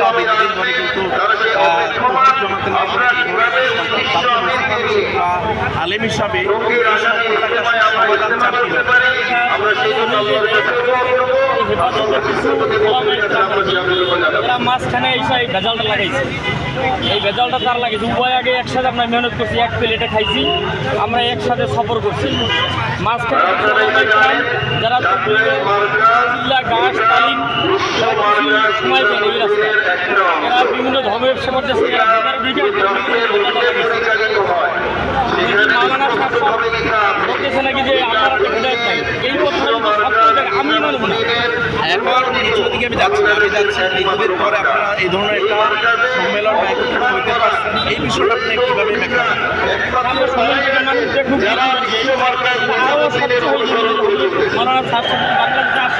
করতে হবে এদিন আলেম হিসাবে মাঝখানে এই ভেজালটা লাগাইছে। এই ভেজালটা তার লাগাইছে উভয় আগে একসাথে আমরা মেহনত করছি, এক প্লেটে খাইছি, আমরা একসাথে সফর করছি। মাঝখানে যারা সময় পায় এই রাস্তায়। এরা বিভিন্ন ধর্মের সব বলতেছে নাকি যে আপনারা তো হেদায়ত নাই। এই কথা আমি মানব না এখন নিচের দিকে আমি যাচ্ছি আমি যাচ্ছি। ঈদের পরে আপনারা এই ধরনের একটা সম্মেলন হইতে পারছেন এই বিষয়টা আপনি কীভাবে আমরা সমাজের বাংলাদেশে তাহলে